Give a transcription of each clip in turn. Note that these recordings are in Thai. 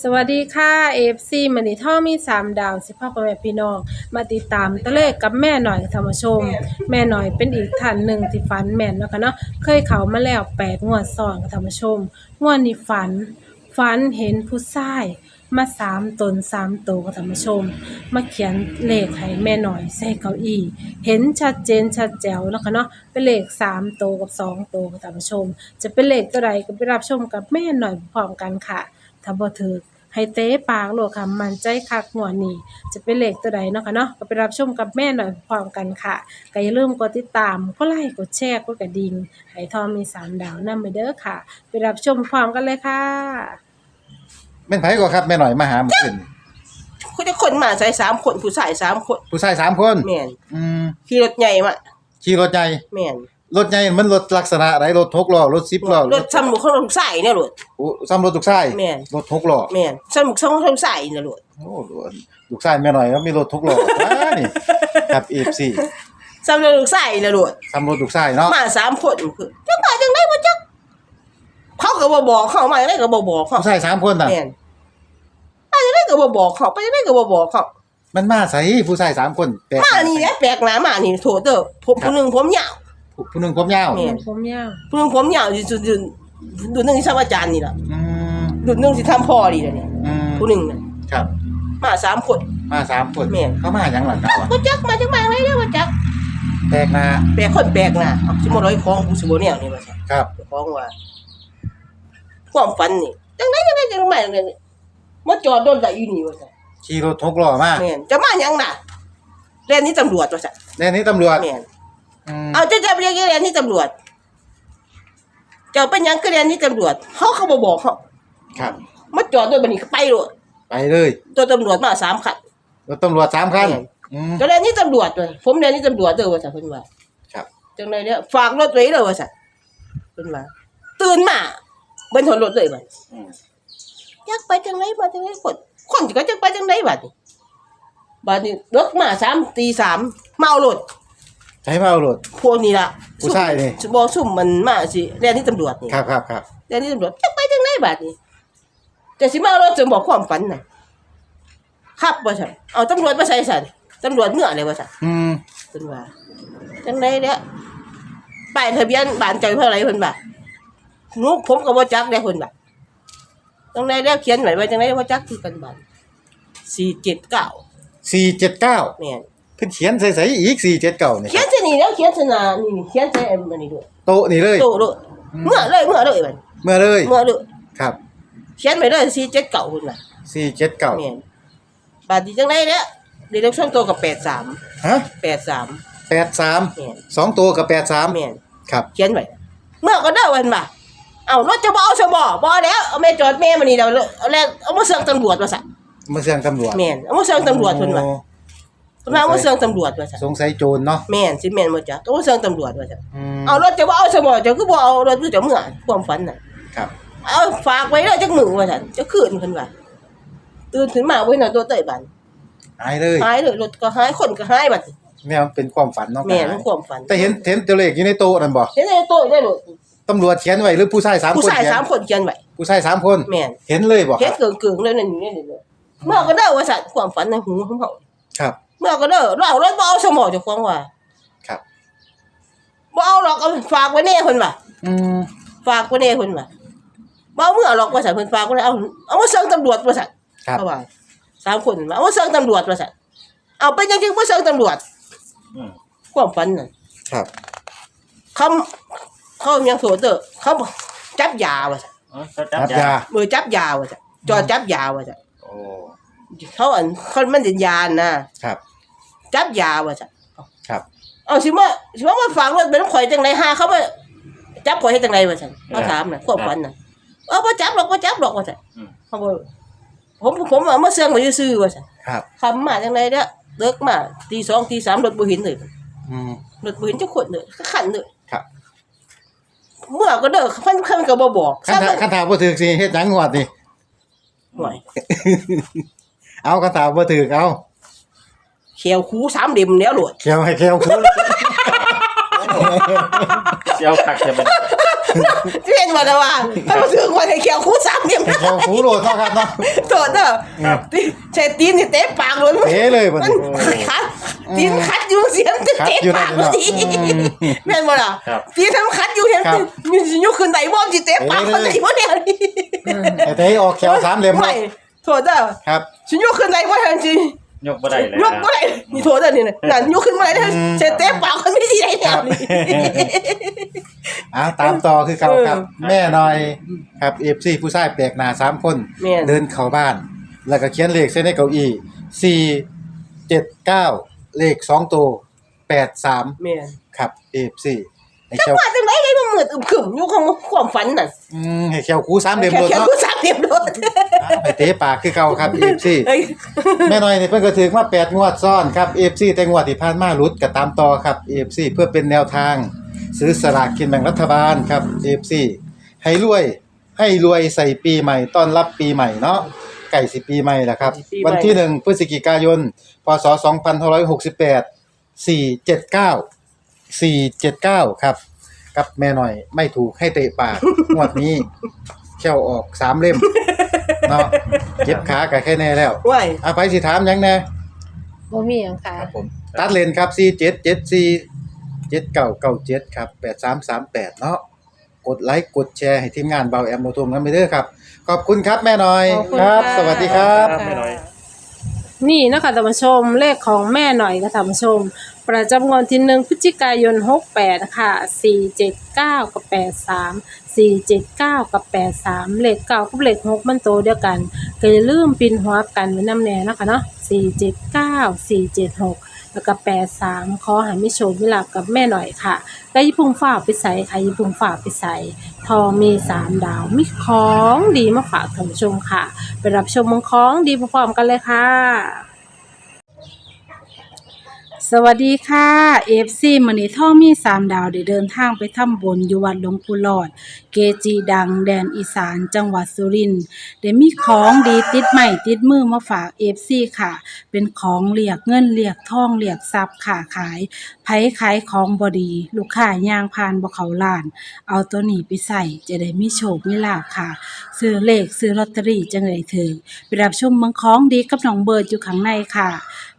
สวัสดีค่ะ AFC มันนี่ท่อมีสามดาวสิพ่อพ่อแม่พี่น้อง มาติดตามตัวเลขกับแม่หน่อยธรรมชม แม่หน่อยเป็นอีกท่านหนึ่งที่ฝันแม่นนะคะเนาะเคยเขามาแล้วแปดงวดซ้อนกับธรรมชมงวดนี้ฝัน ฝันเห็นผู้ชาย มาสามตนสามโตวกับธรรมชม มาเขียนเลขให้แม่หน่อยใส่เก้าอี้เห็นชัดเจนชัดแจ๋วเนาะคะเนาะเป็นเลขสามโตวกับสองโตวกับธรรมชม จะเป็นเลขตัวใดก็ไปรับชมกับแม่หน่อยพร้อมกันค่ะ ถ้าบ่ถือให้เตะปากโลดค่ะ มันใจคักหัวนี่จะเป็นเลขตัวใดเนาะค่ะเนาะก็ไปรับชมกับแม่หน่อยพร้อมกันค่ะก็อย่าลืมกดติดตามกดไลค์กดแชร์กดกระดิ่งให้ทอมมีสามดาวนำไปเด้อค่ะ ไปรับชมพร้อมกันเลยค่ะ แม่นไผก็ครับแม่หน่อยมาหาเมื่อคืนเขาจะคนมาใส่สามคนผู้ชายสามคนผู้ชายสามคน แม่นอืมขี่รถใหญ่มาขี่รถใหญ่แม่น รถใหญ่มันรถลักษณะไหนรถหกล้อรถสิบล้อรถซ้ำบุกเขาลงใส่เนี่ยรถโอ้ซ้ำรถลูกชายแม่นรถหกล้อแม่นซ้ำบุกซ้ำลงใส่เนี่ยรถโอ้ลูกชายแม่หน่อยก็มีรถหกล้อว้านี่ครับ FC ซ้ำลงใส่เนี่ยรถซ้ำรถลูกชายเนาะมาสามคนคือจังไงจังไงวะจักเขาก็บ่บอกเขามาจังไงก็บ่บอกเขาผู้ชายสามคนน่ะแม่นมาจังไงก็บ่บอกเขาไปจังไงก็บ่บอกเขามันมาใส่ผู้ชายสามคนแปลกมานี่แหละแปลกหน้ามานี่โถเด้อผมผู้หนึงผมยาว ผู้ผู้หนึงผมยาวแม่ ผมยาวผู้หนึงผมยาวอยู่จุดๆดูหนึงที่ทำอาจารย์นี่ล่ะอืมดูหนึงที่ทำพ่อนี่ล่ะเนี่ยอืมผู้หนึงน่ะครับ มาสามคน มาสามคนแม่น เขามาหยังหลังเราอะบ่จักมาจังไงไว้เด้อบ่จักแปลกหน้าแปลกคนแปลกหน้าเอาสิมาร้อยของกูสิบ่แนวนี่ว่าซั่นครับเจ้าของว่า ความฝันนี่จังไดจังไดจังไดจังไดมาจอดโดนได้อยู่นี่ว่าซั่นขี่รถหกล้อมาแม่นจะมาหยังน่ะเรียนนี่ตำรวจว่าซั่นแน่นี้ตำรวจแม่นอืม เอาจะจะไปเรียนเรียนนี่ตำรวจ เจ้าเป็นหยังก็เรียนนี่ตำรวจเขาเขาบ่บอกเขาครับ มาจอดโดนบัดนี้ก็ไปโลดไปเลยตัวตำรวจมาสามคันรถตำรวจสามคันแม่นอืมจะเรียนนี่ตำรวจเลยผมเรียนนี่ตำรวจเด้อว่าซั่นเพิ่นว่าครับจังไดเนี่ยฝากรถไว้เลยว่าซั่นเพิ่นว่าตื่นมาเบิ่นถนรถเลยบัดอืมจักไปจังไรมาจังไรคนคนก็จักไปจังไรบัดนี้บัดนี้เลิกมาสามตีสามเมารถ ใช้เมารถพวกนี้ละผู้ชายนี่ ซุ่มบ่ซุ่มมันมาสิเรียนที่ตำรวจนี่ครับครับครับเรียนที่ตำรวจจักไปจังไรบัดนี้แต่สิเมารถจะบอกความฝันน่ะครับว่าซั่นเอาตำรวจมาใส่ซั่นตำรวจเมื่ออะไรว่าซั่นอืมเพิ่นว่าจังไรเนี่ยป้ายทะเบียนบ้านเจ้าเท่าไหร่เพิ่นว่าหนูผมก็บ่จักได้เพิ่นว่าจังไรแล้วเขียนไว้ว่าจังไรบ่จักคือกันบัด479 สี่เจ็ดเก้าแม่น เพิ่นเขียนใส่ๆอีกสี่เจ็ดเก้านี่เขียนเสนี่แล้วเขียนเสนานี่เขียนใส่อันนี้ด้วยโต๊ะนี่เลยโตเลยเมื่อเลยเมื่อเลยมันเมื่อเลยเมื่อเลยครับเขียนไปเลยสี่เจ็ดเก่าคุณน่ะสี่เจ็ดเก้าแม่นบาดนี้จังไดเนี่ยเดี๋ยวช่วงโตกับแปดสามฮะแปดสามแปดสามแม่นสองตัวกับแปดสามแม่นครับเขียนไว้เมื่อก็ได้วันบ่าเอารถจะบ่เอาสมบ่บ่แล้วเอาแม่จอดแม่มานี่เราเอาแล้วเอามาเสืองตำรวจว่าซะมาเสียงตำรวจแม่นเอามาเสืองตำรวจเพิ่นว่า โอ้เพิ่นว่าเอามาเสืองตำรวจว่าซะสงสัยโจรเนาะแม่นสิแม่นบ่จ๊ะเอามาเสืองตำรวจว่าซะอืมเอารถจะบ่เอาสมบ่จะคือบ่เอารถคือจะเมื่อความฝันน่ะ ครับ เอาฝากไว้เลยจักมือว่าซั่นจะคืนเพิ่นว่าตื่นขึ้นมาไว้หน่อยตัวเต้ยบันหายเลยหายเลยรถก็หายคนก็หายบัดแม่มันเป็นความฝันเนาะแม่นความฝันแต่เห็นเห็นตัวเลขอยู่ในโต๊ะนั่นบ่เห็นในโต๊ะได้โลดตำรวจเขียนไว้หรือผู้ชายสามคนผู้ชายเขียนสามคนเขียนไว้ผู้ชายสามคนแม่นเห็นเลยบ่คเฮ็รัดบเกิงๆเลยนั่นอยู่นี่เลยเมื่อก็ได้ว่าซั่นความฝันในหูของเฮาครับ เมื่อก็ได้เราเอารถบ่เอาสมองเจ้าของว่าครับ บ่เอาหรอกเอาฝากไว้แน่เพิ่นว่าอืมฝากไว้แน่เพิ่นว่าบ่เอาเมื่อหรอกว่าซั่นเพิ่นฝากไว้แล้วเอาเอามาเสิร์งตำรวจว่าซั่นครับเขาว่าสามคนว่าเอามาเสิร์งตำรวจว่าซั่นเอาไปจังๆบ่เสิร์งตำรวจอืมความฝันน่ะครับเขาเขายังโสดเด้อเขาจับยาว่ะรับยามือจับยาว่ะจ้ะจอจับยาว่ะจ้ะโอ้เขาอันเขามันเป็นยานะครับ จับยาว่ะจ้ะครับ เอาสิว่าสิว่ามาฝากรถเป็นข่อยจังไรหาเขามาจับข่อยให้จังไรว่ะจ้ะเขาถามน่ะควบฝันน่ะเออบ่จับหรอกบ่จับหรอกว่ะจ้ะอืมเขาบอกผมผมเอามาเสื่องไว้ซื่อๆว่ะจ้ะครับคำมาจังไรเด้อเลิกมาตีสองตีสามรถบ่เห็นเลยอืมรถบ่เห็นจักคนเลยขันเลยครับเมื่อก็เด้อเพิ่นเพิ่นก็บ่บอกคันถาคันถามบ่ถือสิเฮ็ดหยังงวดนี่ห่วยเอาคันถามบ่ถือเอา เขียวคูสามเหลี่ยมแล้วโหลดเขียวให้เขียวคุณเจียวคักจะเป็นเห็นว่าแต่ว่าให้มาถึงวันไอ้เขียวคู่สามเหลี่ยมให้แขวคูโลดเนาะครับเนาะโทษเด้อใช้ตีนนี่เตะปากเลยเอ๋เลยบัดมันี้นคัดตีนคัดอยู่เสียงเตะคัดอยู่ปากนั่พอนน่ะดีแม่นบ่ล่ะครับตีนทำคัดอยู่เห็นครับมีสิยกขึ้นไหนบ่สิเตะปากคนไหนบ่เนี่ยไอ้เต้ออกแขวสามเหลี่ยมไม่เนาะโทษเด้อครับสิยกขึ้นไหนบ่ทันสิ ยกบ่ได้เลยยกบ่ได้นี่โทษเด้อนี่น่ะนั่นยกขึ้นบ่ได้ใช้เตะปากคนไม่ดีได้แนวนี้ อะตามต่อคือเก่าครับเออแม่หน่อยครับเอฟซีผู้ชายแปลกหน้าสามคน แม่น เดินเข้าบ้าน แล้วก็เขียนเลขใส่ในเก้าอี้สี่เจ็ดเก้าเลขสองตัวแปดสามแม่นครับเอฟซีให้จัเขีงยวหวะจังได๋ไอ้มันมื ดอึมครึมอยู่ของความฝันน่ะอืมให้เขียวคูสามเหลี่ยมแค่โดดแค่เนาะกูสามเหลี่ยมโดดอะไปเตะปากคือเก่าครับเอฟซีเอ้ยแม่น้อยนี่เพิ่นก็ถือมา8งวดซ้อนครับ FC แต่งวดที่ผ่านมาหลุดก็ตามต่อครับ FC เพื่อเป็นแนวทาง ซื้อสลากกินแบ่งรัฐบาลครับ FC ให้รวย ให้รวยใส่ปีใหม่ต้อนรับปีใหม่เนาะไก่สิปีใหม่แล้วครับปีใหม่วันที่1พฤศจิกายน พศ2568 479 479 ครับ กับแม่หน่อยไม่ถูกให้เตะปากงวดนี้แค่วออกสามเล่มเนาะเจ็บขาก็แค่แน่แล้วว้ายอาไปสิถามหยังแน่บ่มีหยังค่ะ ครับผมตัดเลนครับ C 7 7 C 7 9 9 7ครับ8 3 3 8เนาะกดไลค์กดแชร์ให้ทีมงานเบาแอมโนทมกันไปเด้อครับ ขอบคุณครับแม่น้อยขอบคุณครับ ค่ะ สวัสดีครับครับแม่น้อย นี่นะคะท่านผู้ชมเลขของแม่หน่อยค่ะท่านผู้ชมประจำงวดที่หนึ่งพฤศจิกายน 68 ค่ะ 479 กับ 83 479 กับ 83 เลขเก้ากับเลขหกมันโตเดียวกันก็อย่าลืมปินหัวกันไว้น้ำแน่นะคะเนาะ479 476 แล้วก็ 83 ขอให้มีโชคมีลากับแม่หน่อยค่ะและยิพุงฝากไปใส่ค่ะยิพุงฝากไปใส่ทองมีสามดาว มีของดีมาฝากท่านผู้ชมค่ะ ไปรับชมมืองของดีพร้อมๆกันเลยค่ะ สวัสดีค่ะ FC มื้อนี้ท่องมีสามดาวได้เดินทางไปทำบุญอยู่วัดหลวงปู่หลอด เกจีดังแดนอีสานจังหวัดสุรินทร์ได้มีของดีติดใหม่ติดมือมาฝาก FC ค่ะ เป็นของเรียกเงินเรียกทองเรียกทรัพย์ค่ะขายไผขายของบอดี ลูกค้าย่างผ่านบ่เขาลาน เอาตัวนี้ไปใส่จะได้มีโชคมีลาภค่ะ ซื้อเลขซื้อลอตเตอรี่จังไดถึงไปรับชมเมืองของดีกับน้องเบิร์ดอยู่ข้างในค่ะ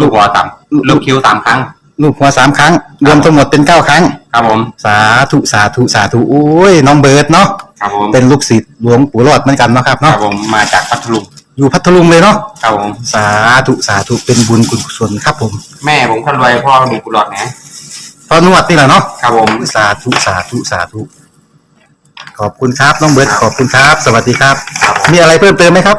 ลูกหัวสามลูกคิ้วสามครั้ง ลูกหัวสามครั้ง รวมทั้งหมดเป็นเก้าครั้ง ครับผม สาธุสาธุสาธุโอ้ยน้องเบิร์ดเนาะครับผมเป็นลูกศิษย์หลวงปู่รอดเหมือนกันเนาะครับครัเนาะบผมมาจากพัทลุงอยู่พัทลุงเลยเนาะครับผม สาธุสาธุเป็นบุญกุศลครับผมแม่ผมคนรวยพ่อมีกุหลาบนะพอนวดนี่แหละเนาะครับผม สาธุสาธุสาธุขอบคุณครับน้องเบิร์ดขอบคุณครับ สวัสดีครับครับผมมีอะไรเพิ่มเติมไหมครับ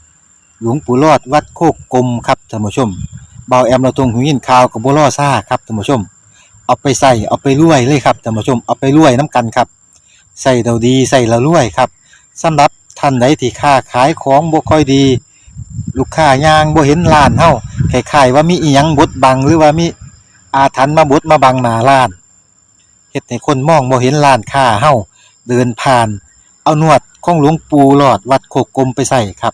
หลวงปู่รอดวัดโคกกลมครับท่านผู้ชมเบาแอมเราตรงหูยินข่าวกับบัวล่อซ่าครับท่านผู้ชม เอาไปใส่เอาไปรวยเลยครับท่านผู้ชมเอาไปรวยน้ำกันครับใส่เราดีใส่เรารวยครับสำหรับท่านใดที่ค้าขายของบ่ค่อยดี ลูกค้ายางบ่เห็นร้านเฮาคล้ายๆว่ามีอีหยังบดบังหรือว่ามีอาถรรพ์มาบดมาบังหน้าร้านเฮ็ดให้คนมองบ่เห็นร้านค้าเฮาเดินผ่าน เอานวดของหลวงปู่หลอดวัดโคกกลมไปใส่ครับ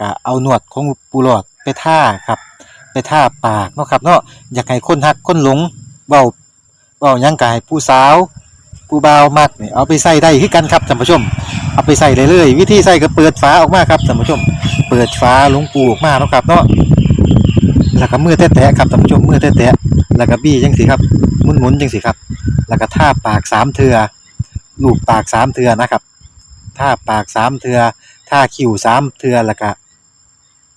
ก็เอาหนวดของปูหลอดไปท่าครับ ไปท่าปากเนาะครับเนาะอยากให้คนหักคนหลงเบาเบายังกายผู้สาวผู้บ่าวมักนี่เอาไปใส่ได้คือกันครับท่านผู้ชม เอาไปใส่เลยเลยวิธีใส่ก็เปิดฝาออกมาครับท่านผู้ชม เปิดฝาหลวงปูออกมาเนาะครับเนาะแล้วก็มือแตะๆครับท่านผู้ชมมือแตะๆแล้วก็บี้จังสิครับหมุนๆจังสิครับ แล้วก็ท่าปากสามเทือลูบปากสามเทือนะครับท่าปากสามเทือท่าคิ้วสามเทือแล้วก็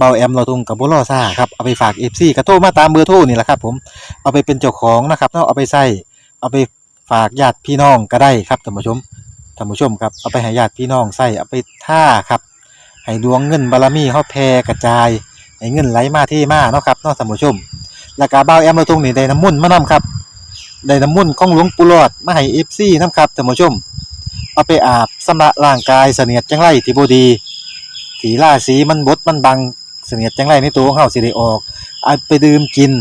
เบาแอมเราตรงกับบุรอซ่าครับเอาไปฝากเอฟซีกระโทรมาตามเบอร์โทรนี่แหละครับ ผมเอาไปเป็นเจ้าของนะครับเนาะเอาไปใส่เอาไปฝากญาติพี่น้องก็ได้ครับท่านผู้ชมท่านผู้ชมครับเอาไปให้ญาติพี่น้องใส่เอาไปท่าครับให้ดวงเงินบารมีเฮาแผ่กระจายให้เงินไหลมาเทมาเนาะครับเนาะท่านผู้ชมแล้วก็เบาแอมเราตรงนี่ได้น้ำมุ่นมานํครับได้น้ำมุ่นต์ของหลวงปู่หลอดมาให้เอฟซีนํครับท่านผู้ชม เอาไปอาบสำระร่างกายเสนียดจังไรที่บดี ถีล่าสีมันบดมันบัง เสนียดจังไรในตัวของเฮาสิได้ออกเอาไปดื่มกิน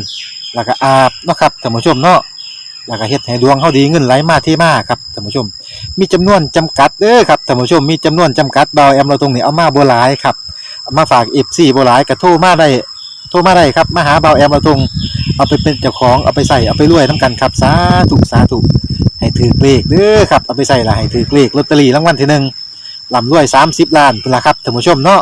แล้วก็อาบเนาะครับท่านผู้ชมเนาะแล้วก็เฮ็ดให้ดวงเฮาดีเงินไหลมาเทมาครับท่านผู้ชม มีจำนวนจำกัดเด้อครับท่านผู้ชมมีจำนวนจำกัดเบาแอมเราตรงนี้เอามาบ่หลายครับเอามาฝาก FC บ่หลายก็โทรมาได้โทรมาได้ครับมาหาเบาแอมเราตรงเอาไปเป็นเจ้าของเอาไปใส่เอาไปรวยนํกันครับสาธุสาธุให้ถือเลขเด้อครับเอาไปใส่ละให้ถือเลขลอตเตอรี่รางวัลที่หนึ่งลำรวย30ล้านพุ่นละครับท่านผู้ชมเนาะ